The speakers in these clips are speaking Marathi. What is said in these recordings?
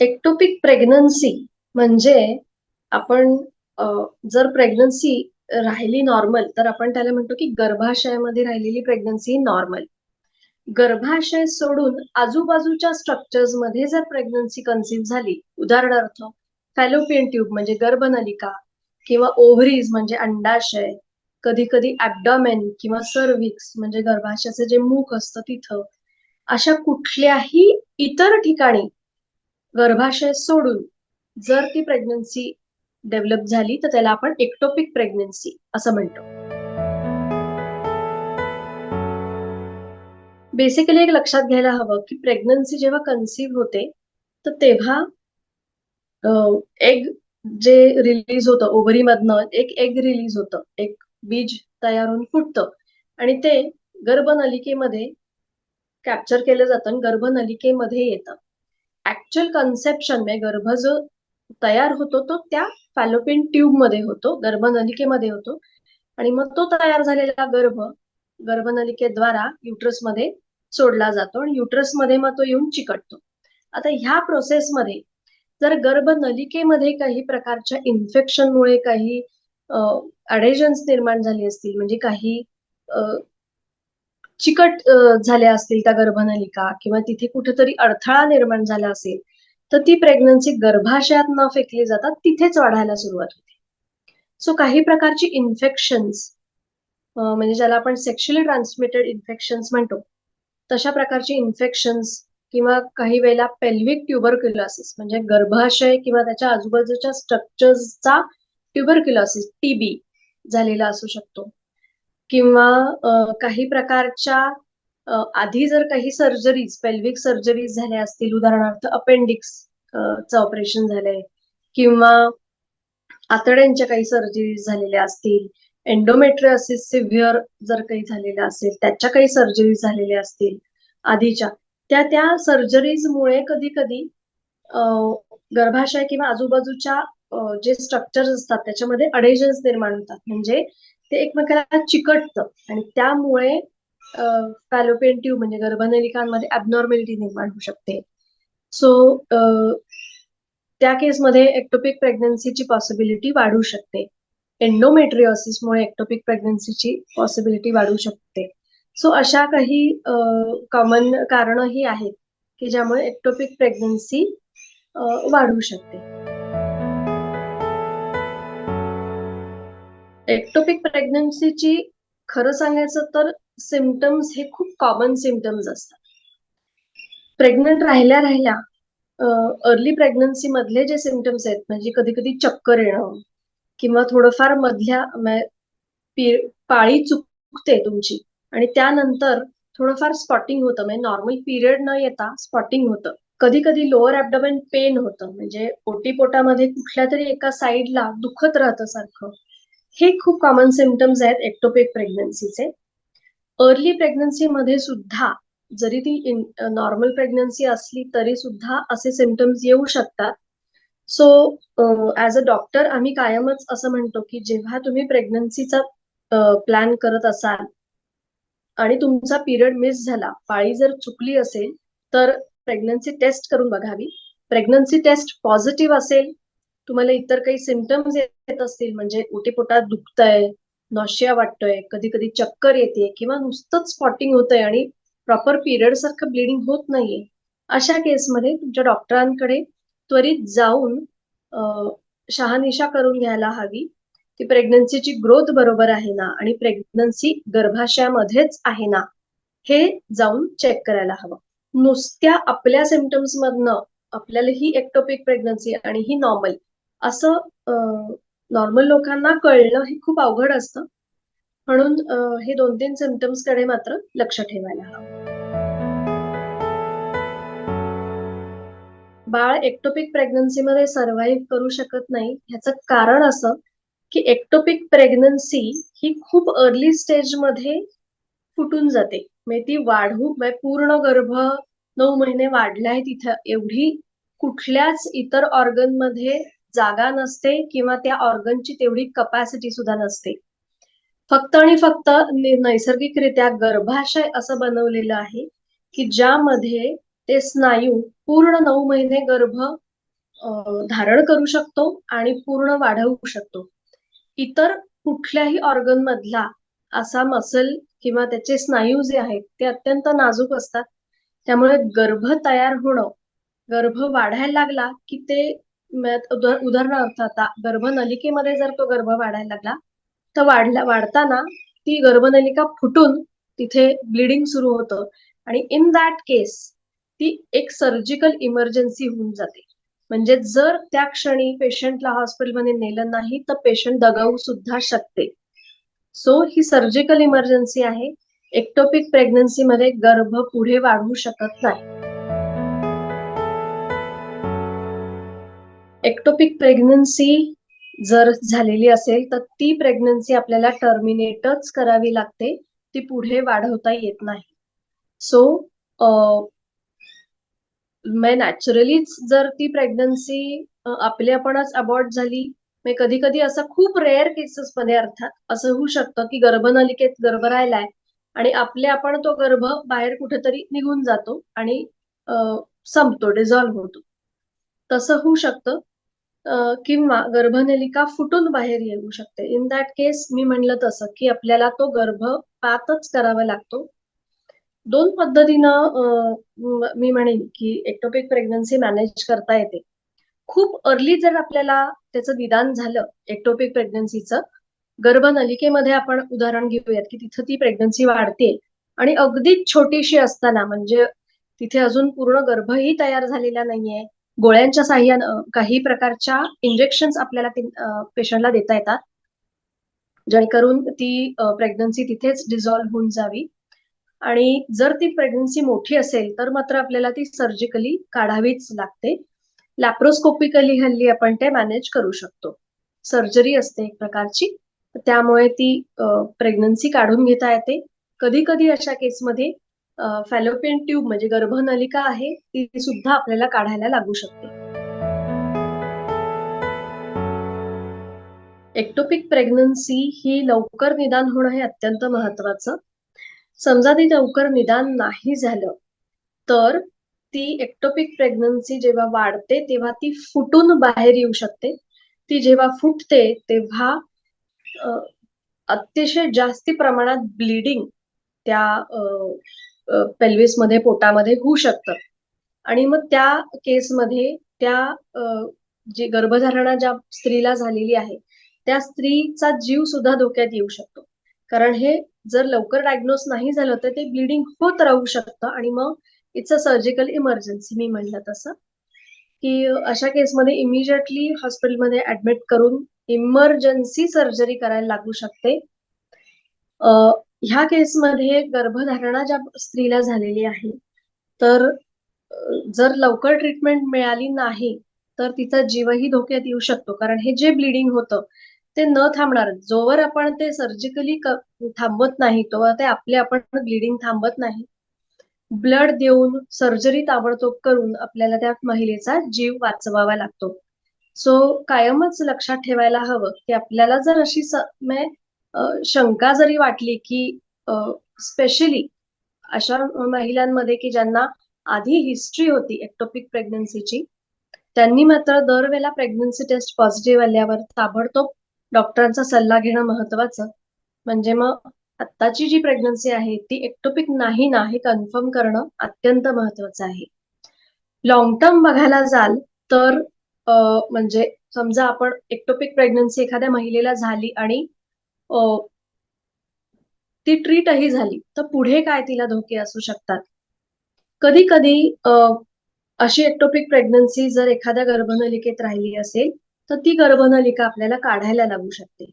एक्टोपिक प्रेग्नन्सी म्हणजे आपण जर प्रेग्नन्सी राहिली नॉर्मल तर आपण त्याला म्हणतो की गर्भाशयामध्ये राहिलेली प्रेग्नन्सी नॉर्मल गर्भाशय सोडून आजूबाजूच्या स्ट्रक्चर्समध्ये जर प्रेग्नन्सी कन्सिव्ह झाली उदाहरणार्थ फॅलोपियन ट्यूब म्हणजे गर्भनलिका किंवा ओव्हरीज म्हणजे अंडाशय कधी कधी ऍबडॉमेन किंवा सर्विक्स म्हणजे गर्भाशयाचे जे मुख असतं तिथं अशा कुठल्याही इतर ठिकाणी गर्भाशय सोडून जर ती प्रेग्नन्सी डेव्हलप झाली तर त्याला आपण एक्टोपिक प्रेग्नन्सी असं म्हणतो. बेसिकली एक लक्षात घ्यायला हवं की प्रेग्नन्सी जेव्हा कन्सिव्ह होते तर तेव्हा एग जे रिलीज होतं ओव्हरीमधनं एक एग रिलीज होतं. एक बीज तयार होऊन फुटतं. आणि ते गर्भनलिकेमध्ये कॅप्चर केलं जातं आणि गर्भनलिकेमध्ये येतं. ऍक्च्युअल कन्सेप्शन म्हणजे गर्भ जो तयार होतो तो त्या फॅलोपिन ट्यूबमध्ये होतो गर्भनलिकेमध्ये होतो. आणि मग तो तयार झालेला गर्भ गर्भनलिकेद्वारा युट्रसमध्ये सोडला जातो आणि युट्रसमध्ये मग तो येऊन चिकटतो. आता ह्या प्रोसेसमध्ये जर गर्भनलिकेमध्ये काही प्रकारच्या इन्फेक्शनमुळे काही अडेजन्स निर्माण झाली असतील म्हणजे काही चिकट झाल्या असतील त्या गर्भनलिका किंवा तिथे कुठेतरी अडथळा निर्माण झाला असेल तर ती प्रेग्नन्सी गर्भाशयात न फेकली जातात तिथेच वाढायला सुरुवात होते. सो काही प्रकारची इन्फेक्शन्स म्हणजे ज्याला आपण सेक्शुअली ट्रान्समिटेड इन्फेक्शन्स म्हणतो तशा प्रकारची इन्फेक्शन्स किंवा काही वेळेला पेल्विक ट्युबरक्युलोसिस म्हणजे गर्भाशय किंवा त्याच्या आजूबाजूच्या स्ट्रक्चर्सचा ट्युबरक्युलोसिस टीबी झालेला असू शकतो. किंवा काही प्रकारच्या आधी जर काही सर्जरीज पेल्विक सर्जरीज झाल्या असतील उदाहरणार्थ अपेंडिक्स च ऑपरेशन झालंय किंवा आतड्यांच्या काही सर्जरीज झालेल्या असतील एन्डोमेट्रियोसिस सिव्हिअर जर काही झालेलं असेल त्याच्या काही सर्जरीज झालेल्या असतील आधीच्या त्या त्या सर्जरीजमुळे कधी कधी गर्भाशय किंवा आजूबाजूच्या जे स्ट्रक्चर्स असतात त्याच्यामध्ये अडेजन्स निर्माण होतात. म्हणजे ते एकमेकाला चिकटतं. आणि त्यामुळे फॅलोपियन ट्यूब म्हणजे गर्भनलिकांमध्ये ऍबनॉर्मॅलिटी निर्माण होऊ शकते. सो त्या केसमध्ये एक्टोपिक प्रेग्नन्सीची पॉसिबिलिटी वाढू शकते. एन्डोमेट्रिओसिसमुळे एक्टोपिक प्रेग्नन्सीची पॉसिबिलिटी वाढू शकते. सो अशा काही कॉमन कारणही आहेत की ज्यामुळे एक्टोपिक प्रेग्नन्सी वाढू शकते. एक्टोपिक प्रेग्नन्सीची खरं सांगायचं तर सिमटम्स हे खूप कॉमन सिमटम्स असतात. प्रेग्नंट राहिल्या राहिल्या अर्ली प्रेग्नन्सी मधले जे सिमटम्स आहेत म्हणजे कधी कधी चक्कर येणं किंवा थोडंफार मधल्या पाळी चुकते तुमची आणि त्यानंतर थोडंफार स्पॉटिंग होतं म्हणजे नॉर्मल पिरियड न येता स्पॉटिंग होतं. कधी कधी लोअर ऍबडमेन पेन होतं म्हणजे पोटामध्ये कुठल्या तरी एका साईडला दुखत राहतं सारखं. हे खूप कॉमन सिमटम्स आहेत एक्टोपिक प्रेग्नन्सीचे अर्ली प्रेग्नन्सी मध्ये सुद्धा जरी ती नॉर्मल प्रेग्नन्सी असली तरी सुद्धा असे सिमटम्स येऊ शकतात. सो ऍज अ डॉक्टर आम्ही कायमच असं म्हणतो की जेव्हा तुम्ही प्रेग्नन्सीचा प्लॅन करत असाल आणि तुमचा पिरियड मिस झाला पाळी जर चुकली असेल तर प्रेग्नन्सी टेस्ट करून बघावी. प्रेग्नन्सी टेस्ट पॉझिटिव्ह असेल तुम्हाला इतर काही सिमटम्स येत असतील म्हणजे पोटात दुखतंय नॉशिया वाटतोय कधी कधी चक्कर येते किंवा नुसतंच स्पॉटिंग होतंय आणि प्रॉपर पिरियड सारखं ब्लिडिंग होत नाहीये अशा केसमध्ये तुमच्या डॉक्टरांकडे त्वरित जाऊन शहानिशा करून घ्यायला हवी की प्रेग्नन्सीची ग्रोथ बरोबर आहे ना आणि प्रेग्नन्सी गर्भाशयामध्येच आहे ना हे जाऊन चेक करायला हवं. नुसत्या आपल्या सिमटम्स मधनं आपल्याला ही एक्टोपिक प्रेग्नन्सी आणि ही नॉर्मल असं नॉर्मल लोकांना कळणं हे खूप अवघड असतं. म्हणून हे दोन तीन सिमटम्सकडे मात्र लक्ष ठेवायला हवं. बाळ एक्टोपिक प्रेग्नन्सीमध्ये सर्व्हाइव्ह करू शकत नाही ह्याचं कारण असं की एक्टोपिक प्रेग्नन्सी ही खूप अर्ली स्टेजमध्ये फुटून जाते. म्हणजे ती वाढू म्हणजे पूर्ण गर्भ नऊ महिने वाढलाय तिथं एवढी कुठल्याच इतर ऑर्गनमध्ये जागा नसते किंवा त्या ऑर्गनची तेवढी कपॅसिटी सुद्धा नसते. फक्त आणि फक्त नैसर्गिकरित्या गर्भाशय असं बनवलेलं आहे की ज्यामध्ये ते स्नायू पूर्ण नऊ महिने गर्भ धारण करू शकतो आणि पूर्ण वाढवू शकतो. इतर कुठल्याही ऑर्गन मधला असा मसल किंवा त्याचे स्नायू जे आहेत ते अत्यंत नाजूक असतात. त्यामुळे गर्भ तयार होणं गर्भ वाढायला लागला की ते उदाहरणार्थ आता गर्भनलिकेमध्ये जर तो गर्भ वाढायला लागला तर वाढला वाढताना ती गर्भनलिका फुटून तिथे ब्लिडिंग सुरू होतं. आणि इन दॅट केस ती एक सर्जिकल इमर्जन्सी होऊन जाते. म्हणजे जर त्या क्षणी पेशंटला हॉस्पिटलमध्ये नेलं नाही तर पेशंट दगावू सुद्धा शकते. सो ही सर्जिकल इमर्जन्सी आहे. एक्टोपिक प्रेग्नन्सीमध्ये गर्भ पुढे वाढू शकत नाही. एक्टोपिक प्रेग्नन्सी जर झालेली असेल तर ती प्रेग्नन्सी आपल्याला टर्मिनेटच करावी लागते. ती पुढे वाढवता येत नाही. सो नॅचरलीच जर ती प्रेग्नन्सी आपली आपणच अबॉर्ट झाली कधी कधी असं खूप रेअर केसेस मध्ये अर्थात असं होऊ शकतं की गर्भनलिकेत गर्भ राहिलाय आणि आपले आपण तो गर्भ बाहेर कुठेतरी निघून जातो आणि संपतो डिझॉल्व्ह होतो. तसं होऊ शकतं. किंवा गर्भनलिका फुटून बाहेर येऊ शकते. इन दॅट केस मी म्हणलं तसं की आपल्याला तो गर्भपातच करावा लागतो. दोन पद्धतीनं मी म्हणेन की एक्टोपिक प्रेग्नन्सी मॅनेज करता येते. खूप अर्ली जर आपल्याला त्याचं निदान झालं एक्टोपिक प्रेग्नन्सीचं गर्भनलिकेमध्ये आपण उदाहरण घेऊयात की तिथं ती प्रेग्नन्सी वाढते. आणि अगदीच छोटीशी असताना म्हणजे तिथे अजून पूर्ण गर्भही तयार झालेला नाहीये गोळ्यांच्या साह्यानं काही प्रकारच्या इंजेक्शन आपल्याला पेशंटला देता येतात. जेणेकरून ती प्रेग्नन्सी तिथेच डिझॉल्व्ह होऊन जावी. आणि जर ती प्रेग्नन्सी मोठी असेल तर मात्र आपल्याला ती सर्जिकली काढावीच लागते. लॅप्रोस्कोपिकली हल्ली आपण ते मॅनेज करू शकतो. सर्जरी असते एक प्रकारची. त्यामुळे ती प्रेग्नन्सी काढून घेता येते. कधी कधी अशा केसमध्ये फॅलोपियन ट्यूब म्हणजे गर्भनलिका आहे ती सुद्धा आपल्याला काढायला लागू शकते. एक्टोपिक प्रेग्नन्सी ही लवकर निदान होणं हे अत्यंत महत्वाचं. समजा ती लवकर निदान नाही झालं तर ती एक्टोपिक प्रेग्नन्सी जेव्हा वाढते तेव्हा ती फुटून बाहेर येऊ शकते. ती जेव्हा फुटते तेव्हा अतिशय जास्ती प्रमाणात ब्लिडिंग त्या पेल्विसमध्ये पोटामध्ये होऊ शकतं. आणि मग त्या केसमध्ये त्या जी गर्भधारणा ज्या स्त्रीला झालेली आहे त्या स्त्रीचा जीव सुद्धा धोक्यात येऊ शकतो. कारण हे जर लवकर डायग्नोस नाही झालं तर ते ब्लिडिंग होत राहू शकतं. आणि मग इट्स अ सर्जिकल इमर्जन्सी मी म्हणलं तसं. की अशा केसमध्ये इमिजिएटली हॉस्पिटलमध्ये ऍडमिट करून इमर्जन्सी सर्जरी करायला लागू शकते. ह्या केसमध्ये गर्भधारणा ज्या स्त्रीला झालेली आहे तर जर लवकर ट्रीटमेंट मिळाली नाही तर तिचा जीवही धोक्यात येऊ शकतो. कारण हे जे ब्लिडिंग होतं ते न थांबणार. जोवर आपण ते सर्जिकली थांबवत नाही तोवर ते आपले आपण ब्लिडिंग थांबत नाही. ब्लड देऊन सर्जरी ताबडतोब करून आपल्याला त्या महिलेचा जीव वाचवावा लागतो. सो कायमच लक्षात ठेवायला हवं की आपल्याला जर अशी म्हणजे शंका जरी वाटली की स्पेशली अशा महिलांमध्ये की ज्यांना आधी हिस्ट्री होती एक्टोपिक प्रेग्नन्सीची त्यांनी मात्र दरवेळेला प्रेग्नन्सी टेस्ट पॉझिटिव्ह आल्यावर ताबडतोब डॉक्टरांचा सल्ला घेणं महत्वाचं. म्हणजे मग आत्ताची जी प्रेग्नन्सी आहे ती एक्टोपिक नाही ना हे कन्फर्म करणं अत्यंत महत्वाचं आहे. लॉंग टर्म बघायला जाल तर म्हणजे समजा आपण एक्टोपिक प्रेग्नन्सी एखाद्या महिलेला झाली आणि ती ट्रीटही झाली. तर पुढे काय तिला धोके असू शकतात? कधी कधी अशी एक्टोपिक प्रेग्नन्सी जर एखाद्या गर्भनलिकेत राहिली असेल तर ती गर्भनलिका आपल्याला काढायला लागू शकते.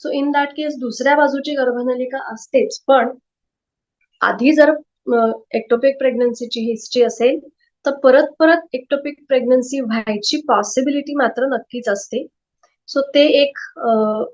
सो इन दॅट केस दुसऱ्या बाजूची गर्भनलिका असतेच पण आधी जर एक्टोपिक प्रेग्नन्सीची हिस्ट्री असेल तर परत परत एक्टोपिक प्रेग्नन्सी व्हायची पॉसिबिलिटी मात्र नक्कीच असते. सो ते एक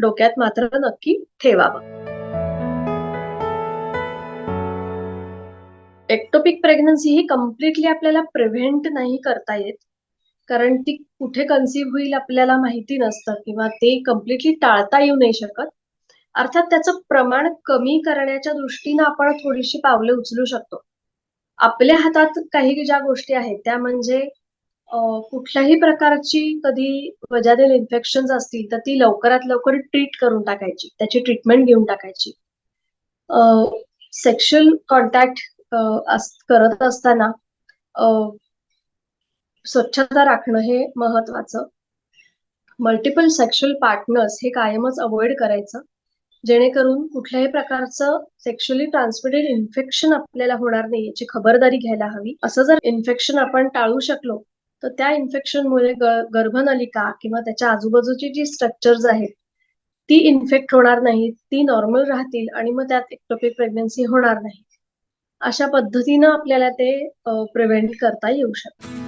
डोक्यात मात्र नक्की ठेवावं. एक्टोपिक प्रेग्नन्सी ही कम्प्लिटली आपल्याला प्रिव्हेंट नाही करता येत. कारण ती कुठे कन्सिव्ह होईल आपल्याला माहिती नसतं किंवा ते कम्प्लिटली टाळता येऊ नाही शकत. अर्थात त्याचं प्रमाण कमी करण्याच्या दृष्टीनं आपण थोडीशी पावले उचलू शकतो. आपल्या हातात काही ज्या गोष्टी आहेत त्या म्हणजे कुठल्याही प्रकारची कधी वजादेल इन्फेक्शन असतील तर ती लवकरात लवकर ट्रीट करून टाकायची. त्याची ट्रीटमेंट घेऊन टाकायची. सेक्शुअल कॉन्टॅक्ट करत असताना स्वच्छता राखणं हे महत्वाचं. मल्टिपल सेक्शुअल पार्टनर्स हे कायमच अवॉइड करायचं. जेणेकरून कुठल्याही प्रकारचं सेक्शुअली ट्रान्समिटेड इन्फेक्शन आपल्याला होणार नाही याची खबरदारी घ्यायला हवी. असं जर इन्फेक्शन आपण टाळू शकलो तर त्या इन्फेक्शनमुळे गर्भनलिका किंवा त्याच्या आजूबाजूची जी स्ट्रक्चर्स आहेत ती इन्फेक्ट होणार नाहीत ती नॉर्मल राहतील आणि मग त्यात एक्टोपिक प्रेग्नन्सी होणार नाही. अशा पद्धतीनं आपल्याला ते प्रिव्हेंट करता येऊ शकतं.